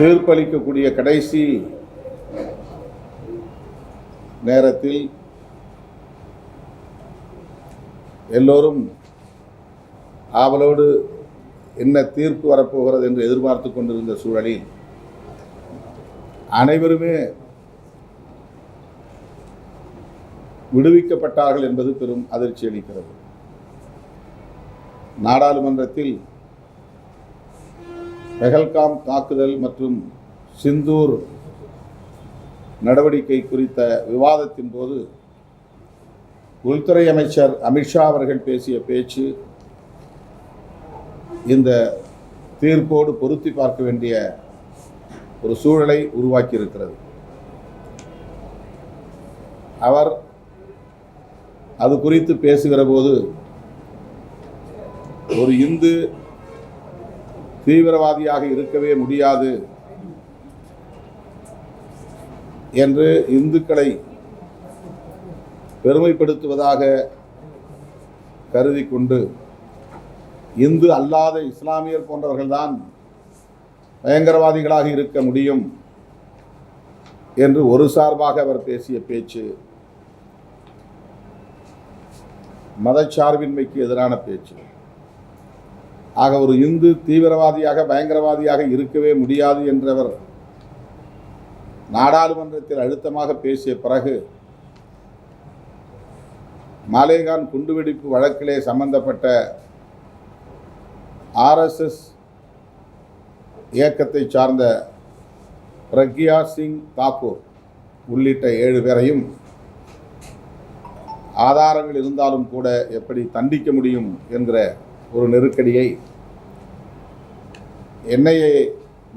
தீர்ப்பளிக்கக்கூடிய கடைசி நேரத்தில் எல்லோரும் ஆவலோடு என்ன தீர்ப்பு வரப்போகிறது என்று எதிர்பார்த்து கொண்டிருந்த சூழலில் அனைவருமே விடுவிக்கப்பட்டார்கள் என்பது பெரும் அதிர்ச்சி அளிக்கிறது. நாடாளுமன்றத்தில் பெஹல்காம் தாக்குதல் மற்றும் சிந்தூர் நடவடிக்கை குறித்த விவாதத்தின் போது உள்துறை அமைச்சர் அமித்ஷா அவர்கள் பேசிய பேச்சு இந்த தீர்ப்போடு பொருத்தி பார்க்க வேண்டிய ஒரு சூழலை உருவாக்கியிருக்கிறது. அவர் அது குறித்து பேசுகிற போது ஒரு இந்து தீவிரவாதியாக இருக்கவே முடியாது என்று இந்துக்களை பெருமைப்படுத்துவதாக கருதி கொண்டு இந்து அல்லாத இஸ்லாமியர் போன்றவர்கள்தான் பயங்கரவாதிகளாக இருக்க முடியும் என்று ஒரு சார்பாக அவர் பேசிய பேச்சு மதச்சார்பின்மைக்கு எதிரான பேச்சு. ஆக ஒரு இந்து தீவிரவாதியாக பயங்கரவாதியாக இருக்கவே முடியாது என்றவர் நாடாளுமன்றத்தில் அழுத்தமாக பேசிய பிறகு மாலேகான் குண்டுவெடிப்பு வழக்கிலே சம்பந்தப்பட்ட ஆர்எஸ்எஸ் இயக்கத்தை சார்ந்த பிரக்யா சிங் தாக்கூர் உள்ளிட்ட ஏழு பேரையும் ஆதாரங்கள் இருந்தாலும் கூட எப்படி தண்டிக்க முடியும் என்கிற ஒரு நெருக்கடியை என்ஐஏ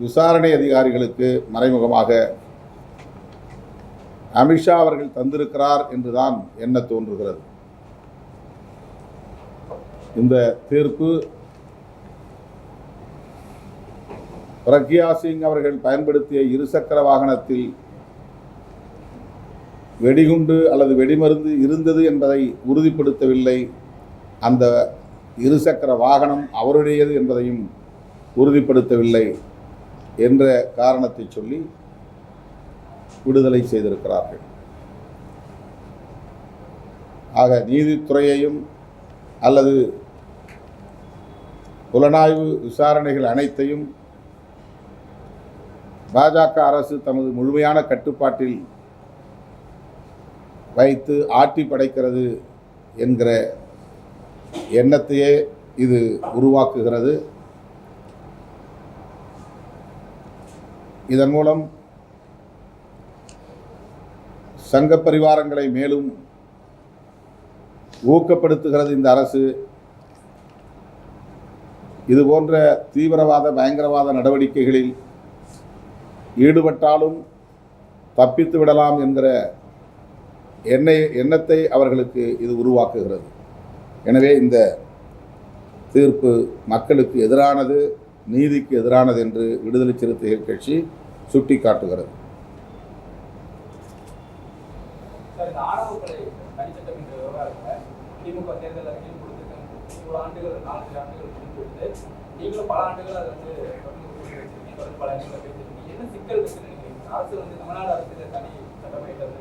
விசாரணை அதிகாரிகளுக்கு மறைமுகமாக அமித்ஷா அவர்கள் தந்திருக்கிறார் என்றுதான் என்ன தோன்றுகிறது. இந்த தீர்ப்பு பிரக்யா சிங் அவர்கள் பயன்படுத்திய இருசக்கர வாகனத்தில் வெடிகுண்டு அல்லது வெடிமருந்து இருந்தது என்பதை உறுதிப்படுத்தவில்லை. அந்த இருசக்கர வாகனம் அவருடையது என்பதையும் உறுதிப்படுத்தவில்லை என்ற காரணத்தை சொல்லி விடுதலை செய்திருக்கிறார்கள். ஆக நீதித்துறையையும் அல்லது புலனாய்வு விசாரணைகள் அனைத்தையும் பாஜக அரசு தமது முழுமையான கட்டுப்பாட்டில் வைத்து ஆட்டி படைக்கிறது என்கிற எண்ணத்தையே இது உருவாக்குகிறது. இதன் மூலம் சங்க பரிவாரங்களை மேலும் ஊக்கப்படுத்துகிறது இந்த அரசு. இது போன்ற தீவிரவாத பயங்கரவாத நடவடிக்கைகளில் ஈடுபட்டாலும் தப்பித்து விடலாம் என்கிற எண்ணை எண்ணத்தை அவர்களுக்கு இது உருவாக்குகிறது. எனவே இந்த தீர்ப்பு மக்களுக்கு எதிரானது நீதிக்கு எதிரானது என்று விடுதலை சிறுத்தைகள் கட்சி சுட்டிக்காட்டுகிறது. சார் அரசு வந்து தமிழ்நாடு அரசு தனி சட்டமைக்கிறது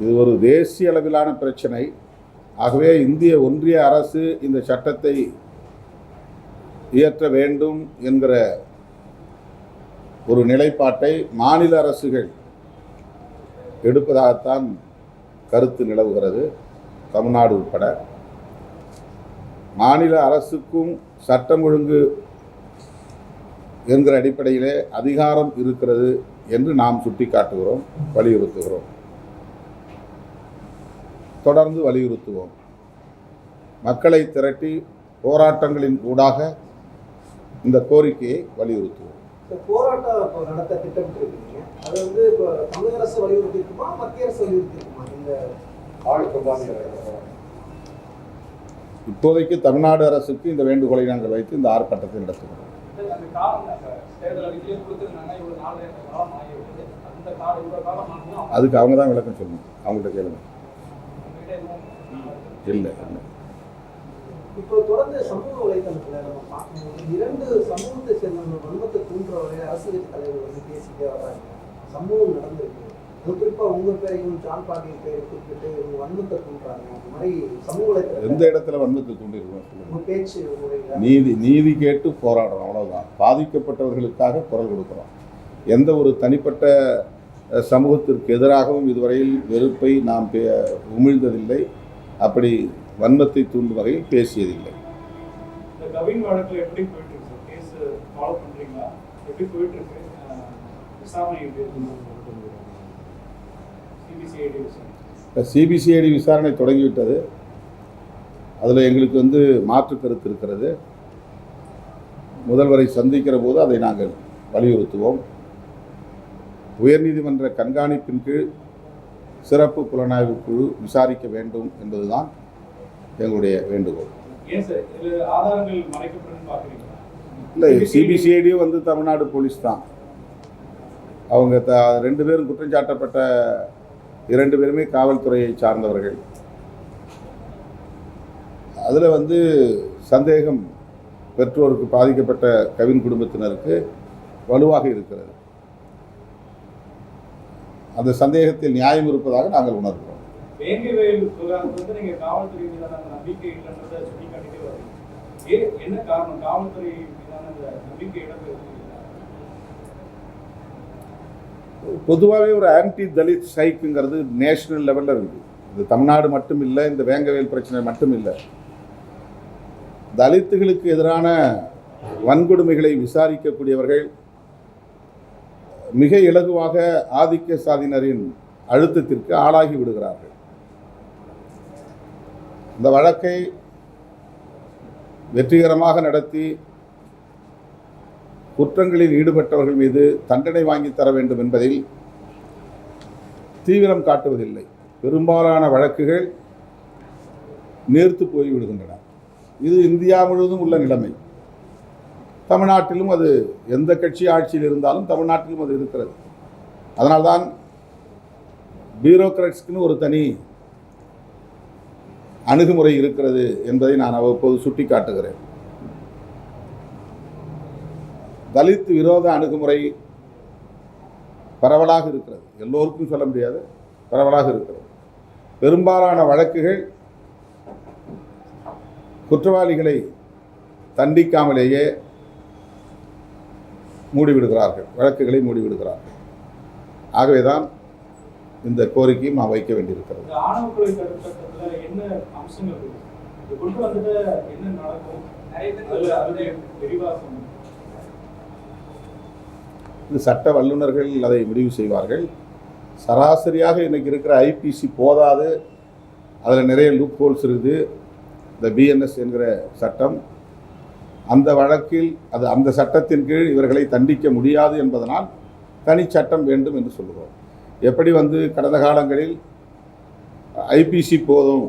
இது ஒரு தேசிய அளவிலான பிரச்சனை. ஆகவே இந்திய ஒன்றிய அரசு இந்த சட்டத்தை இயற்ற வேண்டும் என்கிற ஒரு நிலைப்பாட்டை மாநில அரசுகள் எடுப்பதாகத்தான் கருத்து நிலவுகிறது தமிழ்நாடு உட்பட. மாநில அரசுக்கும் சட்டம் ஒழுங்கு என்கிற அடிப்படையிலே அதிகாரம் இருக்கிறது என்று நாம் சுட்டிக்காட்டுகிறோம் வலியுறுத்துகிறோம். தொடர்ந்து வலியுறுத்துவோம். மக்களை திரட்டி போராட்டங்களின் ஊடாக இந்த கோரிக்கையை வலியுறுத்துவோம். இப்போதைக்கு தமிழ்நாடு அரசுக்கு இந்த வேண்டுகோளை நாங்கள் வைத்து இந்த ஆர்ப்பாட்டத்தை நடத்துகிறோம். அதுக்கு அவங்க தான் விளக்கம் சொல்லணும். அவங்கள்ட்ட கேளுங்க. இல்லை இல்லை. இப்போ தொடர்ந்து சமூக வலைதளத்துல நம்ம பார்க்கும்போது இரண்டு சமூகத்தை சேர்ந்தவங்க வன்மத்தை தூண்டுற வகையில் அரசியல் தலைவர் வந்து பேசிட்டே வர்றாங்க சம்பவம் நடந்திருக்கு. அது குறிப்பா உங்க பேரையும் ஜான் பாண்டியன் பேரை குறிப்பிட்டு இவங்க வன்மத்தை தூண்டுறாங்க. அந்த மாதிரி சமூக எந்த வலைதளத்துல இடத்துல வன்மத்தை தூண்டிருக்கோம் சொல்லுங்க. உங்க பேச்சு நீதி நீதி கேட்டு போராடுறோம் அவ்வளவுதான். பாதிக்கப்பட்டவர்களுக்காக குரல் கொடுக்குறோம். எந்த ஒரு தனிப்பட்ட சமூகத்திற்கு எதிராகவும் இதுவரையில் வெறுப்பை நாம் பே உமிழ்ந்ததில்லை. அப்படி வன்மத்தை தூண்டும் வகையில் பேசியதில்லை. சிபிசிஐடி விசாரணை தொடங்கிவிட்டது. அதில் எங்களுக்கு வந்து மாற்று கருத்து இருக்கிறது. முதல்வரை சந்திக்கிற போது அதை நாங்கள் வலியுறுத்துவோம். உயர்நீதிமன்ற கண்காணிப்பின் கீழ் சிறப்பு புலனாய்வு குழு விசாரிக்க வேண்டும் என்பதுதான் எங்களுடைய வேண்டுகோள். இல்லை சிபிசிஐடியும் வந்து தமிழ்நாடு போலீஸ் தான். அவங்க த ரெண்டு பேரும் குற்றஞ்சாட்டப்பட்ட இரண்டு பேருமே காவல்துறையை சார்ந்தவர்கள். அதில் வந்து சந்தேகம் பெற்றோருக்கு பாதிக்கப்பட்ட கவின் குடும்பத்தினருக்கு வலுவாக இருக்கிறது. அந்த சந்தேகத்தில் நியாயம் இருப்பதாக நாங்கள் உணர்கிறோம். பொதுவாகவே ஒரு ஆன்டி தலித் ஸ்ட்ரைக்குங்கிறது நேஷனல் லெவலில் இருக்குது இது தமிழ்நாடு மட்டும் இல்லை இந்த வேங்கவேல் பிரச்சனை மட்டும் இல்லை. தலித்துகளுக்கு எதிரான வன்கொடுமைகளை விசாரிக்கக்கூடியவர்கள் மிக இலகுவாக ஆதிக்க சாதியினரின் அழுத்தத்திற்கு ஆளாகி விடுகிறார்கள். இந்த வழக்கை வெற்றிகரமாக நடத்தி குற்றங்களில் ஈடுபட்டவர்கள் மீது தண்டனை வாங்கி தர வேண்டும் என்பதில் தீவிரம் காட்டுவதில்லை. பெரும்பாலான வழக்குகள் நேர்த்து போய் விடுகின்றன இது இந்தியா முழுவதும் உள்ள நிலைமை. தமிழ்நாட்டிலும் அது எந்த கட்சி ஆட்சியில் இருந்தாலும் தமிழ்நாட்டிலும் அது இருக்கிறது. அதனால்தான் பியூரோக்ராட்ஸ்க்குன்னு ஒரு தனி அணுகுமுறை இருக்கிறது என்பதை நான் அவ்வப்போது சுட்டிக்காட்டுகிறேன். தலித் விரோத அணுகுமுறை பரவலாக இருக்கிறது. எல்லோருக்கும் சொல்ல முடியாது பரவலாக இருக்கிறது. பெரும்பாலான வழக்குகள் குற்றவாளிகளை தண்டிக்காமலேயே மூடிவிடுகிறார்கள். வழக்குகளை மூடிவிடுகிறார்கள். ஆகவேதான் இந்த கோரிக்கையும் நான் வைக்க வேண்டியிருக்கிறது. இந்த இது சட்ட வல்லுநர்கள் அதை முடிவு செய்வார்கள். சராசரியாக இன்னைக்கு இருக்கிற ஐபிசி போதாது. அதில் நிறைய லூப் ஹோல்ஸ் இருக்குது. இந்த பிஎன்எஸ் என்கிற சட்டம் அந்த வழக்கில் அது அந்த சட்டத்தின் கீழ் இவர்களை தண்டிக்க முடியாது என்பதனால் தனி சட்டம் வேண்டும் என்று சொல்லுகிறோம். எப்படி வந்து கடந்த காலங்களில் ஐபிசி போதும்